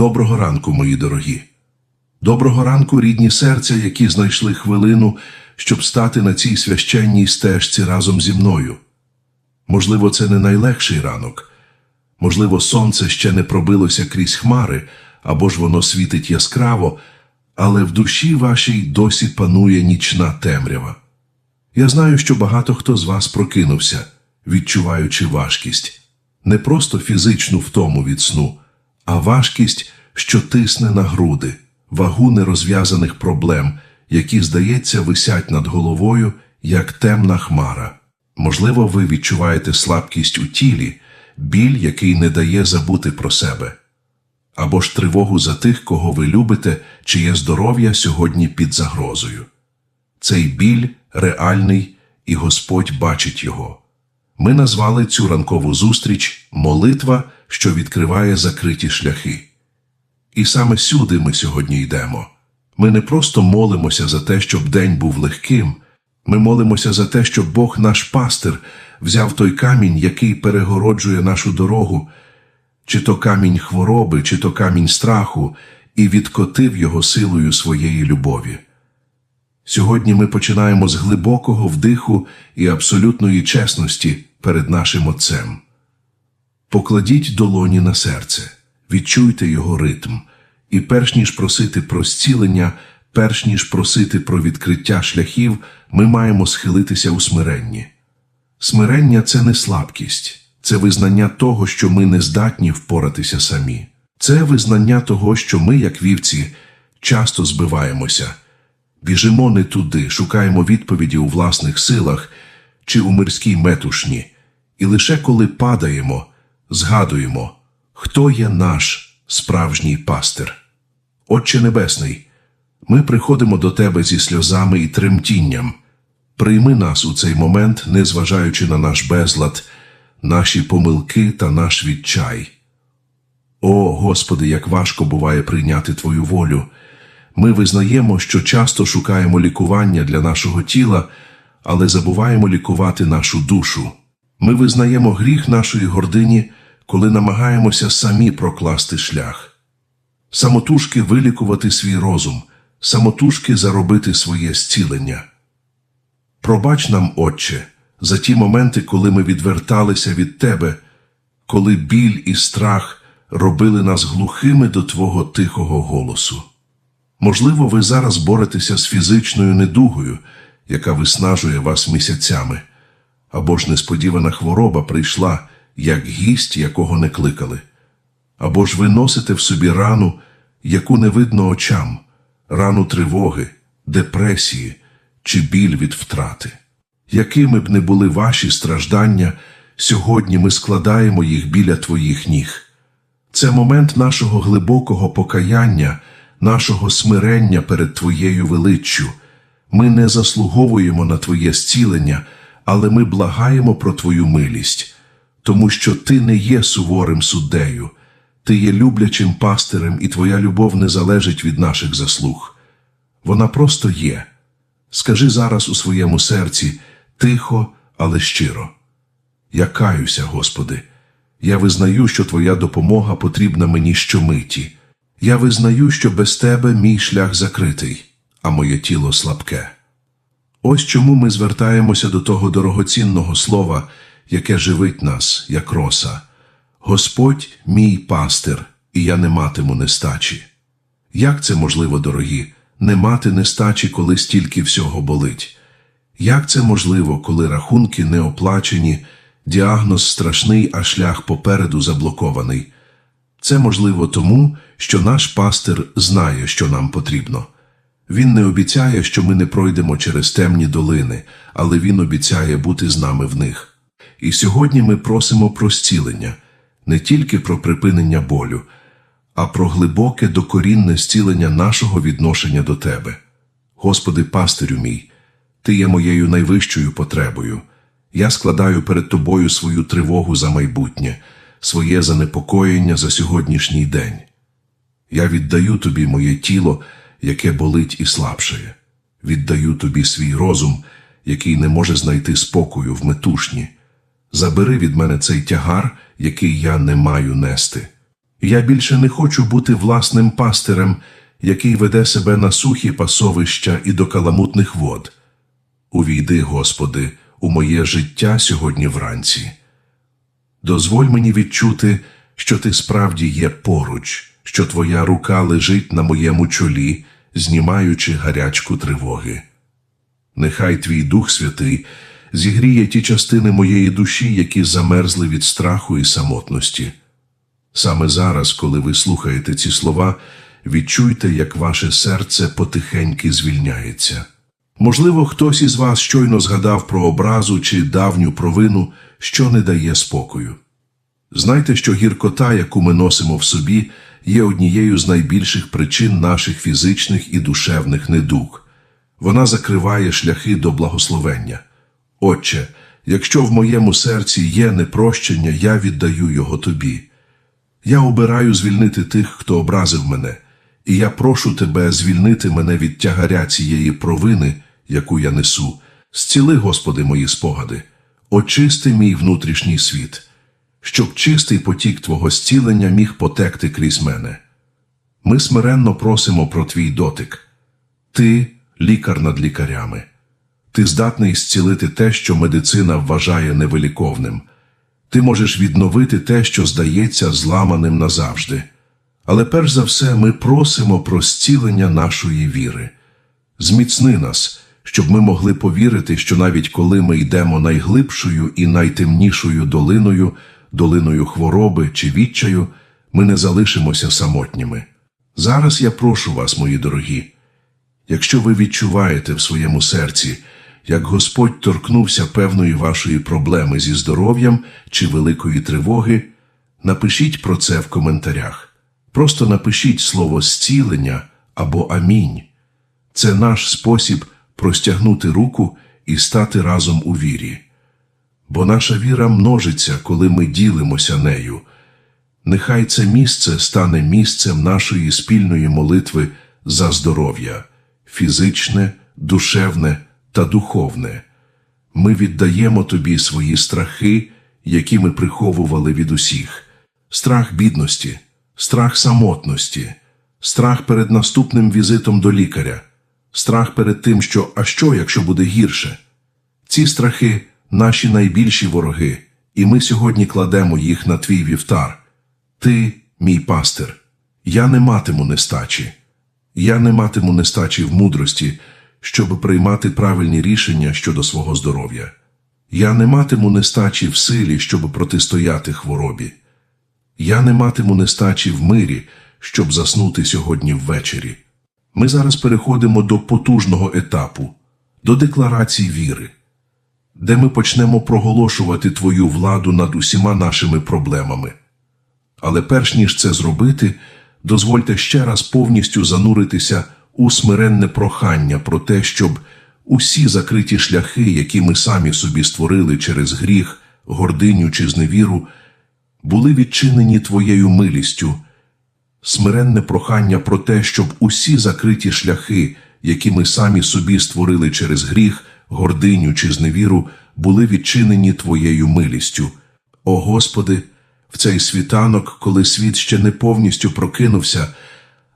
Доброго ранку, мої дорогі. Доброго ранку, рідні серця, які знайшли хвилину, щоб стати на цій священній стежці разом зі мною. Можливо, це не найлегший ранок. Можливо, сонце ще не пробилося крізь хмари, або ж воно світить яскраво, але в душі вашій досі панує нічна темрява. Я знаю, що багато хто з вас прокинувся, відчуваючи важкість, не просто фізичну втому від сну, а важкість, що тисне на груди, вагу нерозв'язаних проблем, які, здається, висять над головою, як темна хмара. Можливо, ви відчуваєте слабкість у тілі, біль, який не дає забути про себе, або ж тривогу за тих, кого ви любите, чиє здоров'я сьогодні під загрозою. Цей біль реальний, і Господь бачить його. Ми назвали цю ранкову зустріч молитва, що відкриває закриті шляхи. І саме сюди ми сьогодні йдемо. Ми не просто молимося за те, щоб день був легким, ми молимося за те, щоб Бог наш пастир взяв той камінь, який перегороджує нашу дорогу, чи то камінь хвороби, чи то камінь страху, і відкотив його силою своєї любові. Сьогодні ми починаємо з глибокого вдиху і абсолютної чесності перед нашим Отцем. Покладіть долоні на серце, відчуйте його ритм, і перш ніж просити про зцілення, перш ніж просити про відкриття шляхів, ми маємо схилитися у смиренні. Смирення це не слабкість, це визнання того, що ми не здатні впоратися самі. Це визнання того, що ми, як вівці, часто збиваємося, біжимо не туди, шукаємо відповіді у власних силах чи у мирській метушні, і лише коли падаємо, згадуємо, хто є наш справжній пастир. Отче Небесний, ми приходимо до Тебе зі сльозами і тремтінням. Прийми нас у цей момент, незважаючи на наш безлад, наші помилки та наш відчай. О, Господи, як важко буває прийняти Твою волю. Ми визнаємо, що часто шукаємо лікування для нашого тіла, але забуваємо лікувати нашу душу. Ми визнаємо гріх нашої гордині, коли намагаємося самі прокласти шлях. Самотужки вилікувати свій розум, самотужки заробити своє зцілення. Пробач нам, Отче, за ті моменти, коли ми відверталися від Тебе, коли біль і страх робили нас глухими до Твого тихого голосу. Можливо, ви зараз боретеся з фізичною недугою, яка виснажує вас місяцями, або ж несподівана хвороба прийшла, як гість, якого не кликали, або ж ви носите в собі рану, яку не видно очам, рану тривоги, депресії чи біль від втрати. Якими б не були ваші страждання, сьогодні ми складаємо їх біля твоїх ніг. Це момент нашого глибокого покаяння, нашого смирення перед Твоєю величчю. Ми не заслуговуємо на Твоє зцілення, але ми благаємо про Твою милість, тому що Ти не є суворим суддею, Ти є люблячим пастирем, і Твоя любов не залежить від наших заслуг. Вона просто є. Скажи зараз у своєму серці тихо, але щиро. Я каюся, Господи. Я визнаю, що Твоя допомога потрібна мені щомиті. Я визнаю, що без Тебе мій шлях закритий, а моє тіло слабке. Ось чому ми звертаємося до того дорогоцінного слова, яке живить нас, як роса. Господь мій пастир, і я не матиму нестачі. Як це можливо, дорогі, не мати нестачі, коли стільки всього болить? Як це можливо, коли рахунки не оплачені, діагноз страшний, а шлях попереду заблокований? Це можливо тому, що наш пастир знає, що нам потрібно. Він не обіцяє, що ми не пройдемо через темні долини, але він обіцяє бути з нами в них. І сьогодні ми просимо про зцілення, не тільки про припинення болю, а про глибоке докорінне зцілення нашого відношення до Тебе. Господи, пастирю мій, Ти є моєю найвищою потребою. Я складаю перед Тобою свою тривогу за майбутнє, своє занепокоєння за сьогоднішній день. Я віддаю Тобі моє тіло, яке болить і слабшає, віддаю Тобі свій розум, який не може знайти спокою в метушні. Забери від мене цей тягар, який я не маю нести. Я більше не хочу бути власним пастирем, який веде себе на сухі пасовища і до каламутних вод. Увійди, Господи, у моє життя сьогодні вранці. Дозволь мені відчути, що ти справді є поруч, що твоя рука лежить на моєму чолі, знімаючи гарячку тривоги. Нехай твій Дух Святий зігріє ті частини моєї душі, які замерзли від страху і самотності. Саме зараз, коли ви слухаєте ці слова, відчуйте, як ваше серце потихеньки звільняється. Можливо, хтось із вас щойно згадав про образу чи давню провину, що не дає спокою. Знайте, що гіркота, яку ми носимо в собі, є однією з найбільших причин наших фізичних і душевних недуг. Вона закриває шляхи до благословення. Отче, якщо в моєму серці є непрощення, я віддаю його тобі. Я обираю звільнити тих, хто образив мене, і я прошу тебе звільнити мене від тягаря цієї провини, яку я несу. Зціли, Господи, мої спогади, очисти мій внутрішній світ, щоб чистий потік Твого зцілення міг потекти крізь мене. Ми смиренно просимо про Твій дотик. Ти лікар над лікарями. Ти здатний зцілити те, що медицина вважає невиліковним. Ти можеш відновити те, що здається зламаним назавжди. Але перш за все ми просимо про зцілення нашої віри. Зміцни нас, щоб ми могли повірити, що навіть коли ми йдемо найглибшою і найтемнішою долиною, долиною хвороби чи відчаю, ми не залишимося самотніми. Зараз я прошу вас, мої дорогі, якщо ви відчуваєте в своєму серці, як Господь торкнувся певної вашої проблеми зі здоров'ям чи великої тривоги, напишіть про це в коментарях. Просто напишіть слово зцілення або амінь. Це наш спосіб простягнути руку і стати разом у вірі. Бо наша віра множиться, коли ми ділимося нею. Нехай це місце стане місцем нашої спільної молитви за здоров'я фізичне, душевне та духовне. Ми віддаємо тобі свої страхи, які ми приховували від усіх: страх бідності, страх самотності, страх перед наступним візитом до лікаря, страх перед тим, що а що, якщо буде гірше. Ці страхи наші найбільші вороги, і ми сьогодні кладемо їх на твій вівтар. Ти, мій пастир, я не матиму нестачі. Я не матиму нестачі в мудрості, щоб приймати правильні рішення щодо свого здоров'я. Я не матиму нестачі в силі, щоб протистояти хворобі. Я не матиму нестачі в мирі, щоб заснути сьогодні ввечері. Ми зараз переходимо до потужного етапу, до декларації віри, де ми почнемо проголошувати Твою владу над усіма нашими проблемами. Але перш ніж це зробити, дозвольте ще раз повністю зануритися у смиренне прохання про те, щоб усі закриті шляхи, які ми самі собі створили через гріх, гординю чи зневіру, були відчинені Твоєю милістю, смиренне прохання про те, щоб усі закриті шляхи, які ми самі собі створили через гріх, гординю чи зневіру, були відчинені Твоєю милістю. О Господи, в цей світанок, коли світ ще не повністю прокинувся,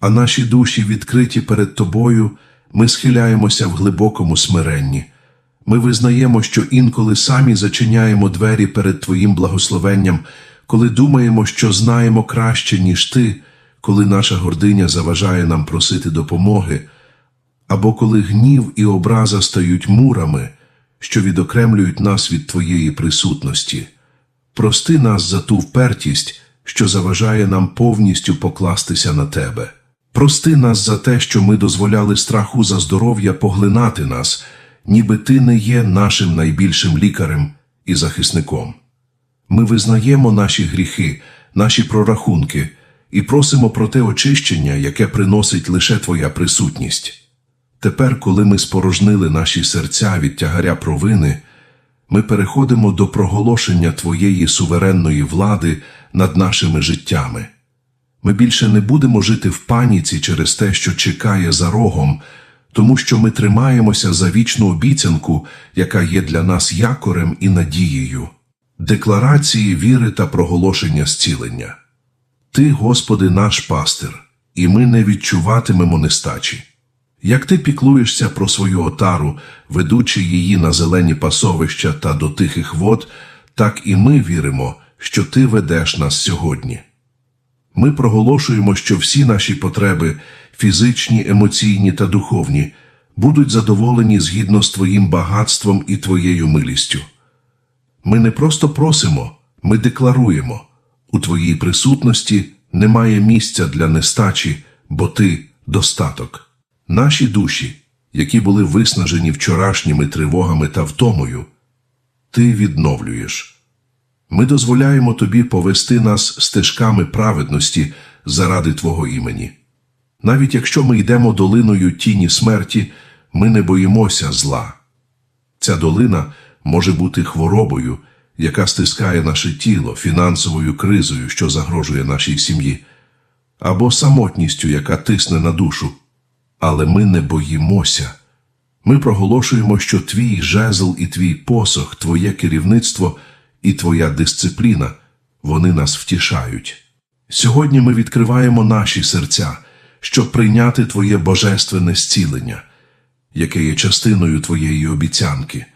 а наші душі відкриті перед Тобою, ми схиляємося в глибокому смиренні. Ми визнаємо, що інколи самі зачиняємо двері перед Твоїм благословенням, коли думаємо, що знаємо краще, ніж Ти, коли наша гординя заважає нам просити допомоги, або коли гнів і образа стають мурами, що відокремлюють нас від Твоєї присутності. Прости нас за ту впертість, що заважає нам повністю покластися на Тебе. Прости нас за те, що ми дозволяли страху за здоров'я поглинати нас, ніби Ти не є нашим найбільшим лікарем і захисником. Ми визнаємо наші гріхи, наші прорахунки і просимо про те очищення, яке приносить лише Твоя присутність. Тепер, коли ми спорожнили наші серця від тягаря провини, ми переходимо до проголошення Твоєї суверенної влади над нашими життями. Ми більше не будемо жити в паніці через те, що чекає за рогом, тому що ми тримаємося за вічну обіцянку, яка є для нас якорем і надією, декларації віри та проголошення зцілення. Ти, Господи, наш пастир, і ми не відчуватимемо нестачі. Як ти піклуєшся про свою отару, ведучи її на зелені пасовища та до тихих вод, так і ми віримо, що ти ведеш нас сьогодні. Ми проголошуємо, що всі наші потреби, фізичні, емоційні та духовні, будуть задоволені згідно з Твоїм багатством і Твоєю милістю. Ми не просто просимо, ми декларуємо у Твоїй присутності немає місця для нестачі, бо Ти достаток. Наші душі, які були виснажені вчорашніми тривогами та втомою, Ти відновлюєш. Ми дозволяємо Тобі повести нас стежками праведності заради Твого імені. Навіть якщо ми йдемо долиною тіні смерті, ми не боїмося зла. Ця долина може бути хворобою, яка стискає наше тіло, фінансовою кризою, що загрожує нашій сім'ї, або самотністю, яка тисне на душу. Але ми не боїмося. Ми проголошуємо, що твій жезл і твій посох, твоє керівництво і твоя дисципліна вони нас втішають. Сьогодні ми відкриваємо наші серця, щоб прийняти Твоє божественне зцілення, яке є частиною Твоєї обіцянки.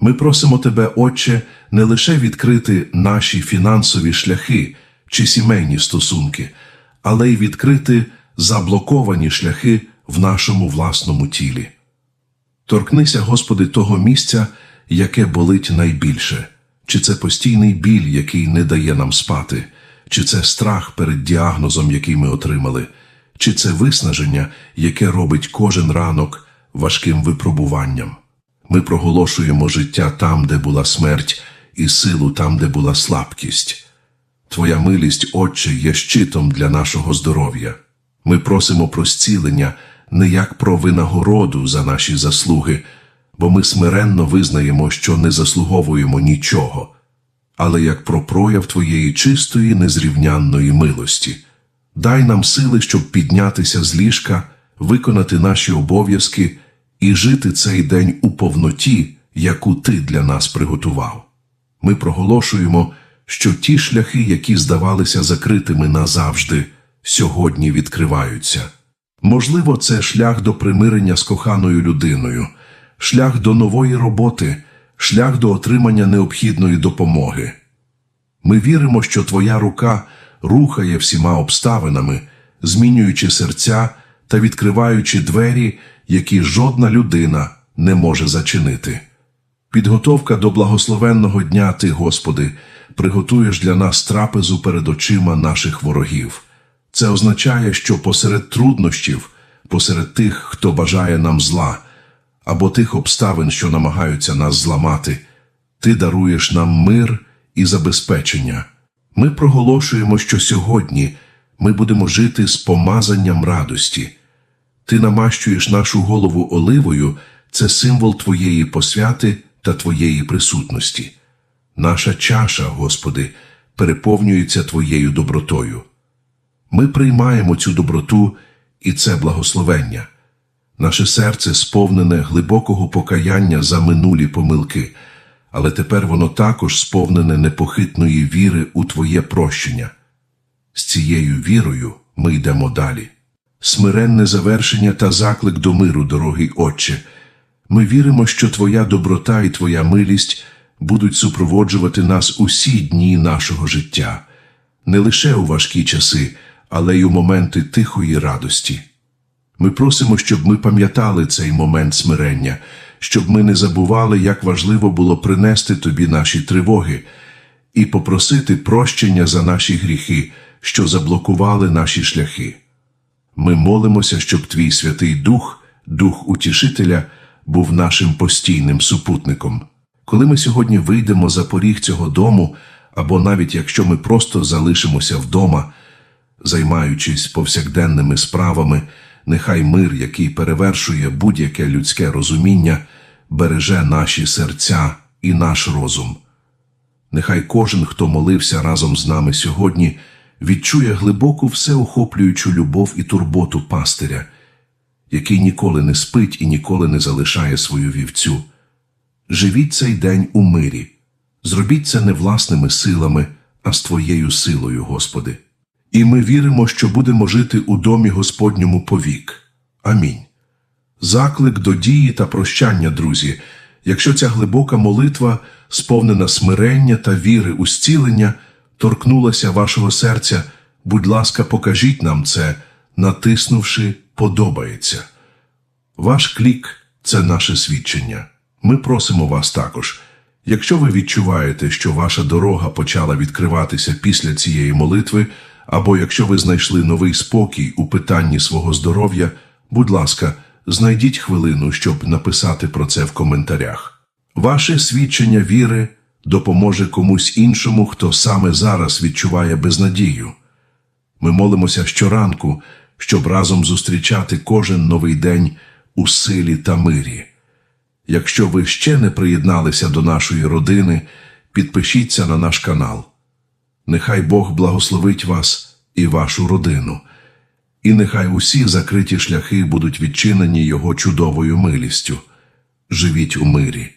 Ми просимо Тебе, Отче, не лише відкрити наші фінансові шляхи чи сімейні стосунки, але й відкрити заблоковані шляхи в нашому власному тілі. Торкнися, Господи, того місця, яке болить найбільше, чи це постійний біль, який не дає нам спати, чи це страх перед діагнозом, який ми отримали, чи це виснаження, яке робить кожен ранок важким випробуванням. Ми проголошуємо життя там, де була смерть, і силу там, де була слабкість. Твоя милість, Отче, є щитом для нашого здоров'я. Ми просимо про зцілення не як про винагороду за наші заслуги, бо ми смиренно визнаємо, що не заслуговуємо нічого, але як про прояв Твоєї чистої, незрівнянної милості. Дай нам сили, щоб піднятися з ліжка, виконати наші обов'язки і жити цей день у повноті, яку Ти для нас приготував. Ми проголошуємо, що ті шляхи, які здавалися закритими назавжди, сьогодні відкриваються. Можливо, це шлях до примирення з коханою людиною, шлях до нової роботи, шлях до отримання необхідної допомоги. Ми віримо, що Твоя рука рухає всіма обставинами, змінюючи серця та відкриваючи двері, які жодна людина не може зачинити. Підготовка до благословенного дня Ти, Господи, приготуєш для нас трапезу перед очима наших ворогів. Це означає, що посеред труднощів, посеред тих, хто бажає нам зла, або тих обставин, що намагаються нас зламати, ти даруєш нам мир і забезпечення. Ми проголошуємо, що сьогодні ми будемо жити з помазанням радості. Ти намащуєш нашу голову оливою, це символ Твоєї посвяти та Твоєї присутності. Наша чаша, Господи, переповнюється Твоєю добротою. Ми приймаємо цю доброту і це благословення. Наше серце сповнене глибокого покаяння за минулі помилки, але тепер воно також сповнене непохитної віри у Твоє прощення. З цією вірою ми йдемо далі. Смиренне завершення та заклик до миру, дорогий Отче. Ми віримо, що Твоя доброта і Твоя милість будуть супроводжувати нас усі дні нашого життя, не лише у важкі часи, але й у моменти тихої радості. Ми просимо, щоб ми пам'ятали цей момент смирення, щоб ми не забували, як важливо було принести тобі наші тривоги і попросити прощення за наші гріхи, що заблокували наші шляхи. Ми молимося, щоб твій Святий Дух, Дух Утішителя, був нашим постійним супутником. Коли ми сьогодні вийдемо за поріг цього дому, або навіть якщо ми просто залишимося вдома, займаючись повсякденними справами, нехай мир, який перевершує будь-яке людське розуміння, береже наші серця і наш розум. Нехай кожен, хто молився разом з нами сьогодні, відчує глибоку всеохоплюючу любов і турботу пастиря, який ніколи не спить і ніколи не залишає свою вівцю. Живіть цей день у мирі, зробіть це не власними силами, а з Твоєю силою, Господи. І ми віримо, що будемо жити у домі Господньому повік. Амінь. Заклик до дії та прощання, друзі. Якщо ця глибока молитва, сповнена смирення та віри у зцілення, торкнулася вашого серця, будь ласка, покажіть нам це, натиснувши Подобається. Ваш клік це наше свідчення. Ми просимо вас також. Якщо ви відчуваєте, що ваша дорога почала відкриватися після цієї молитви, або якщо ви знайшли новий спокій у питанні свого здоров'я, будь ласка, знайдіть хвилину, щоб написати про це в коментарях. Ваше свідчення віри допоможе комусь іншому, хто саме зараз відчуває безнадію. Ми молимося щоранку, щоб разом зустрічати кожен новий день у силі та мирі. Якщо ви ще не приєдналися до нашої родини, підпишіться на наш канал. Нехай Бог благословить вас і вашу родину, і нехай усі закриті шляхи будуть відчинені Його чудовою милістю. Живіть у мирі.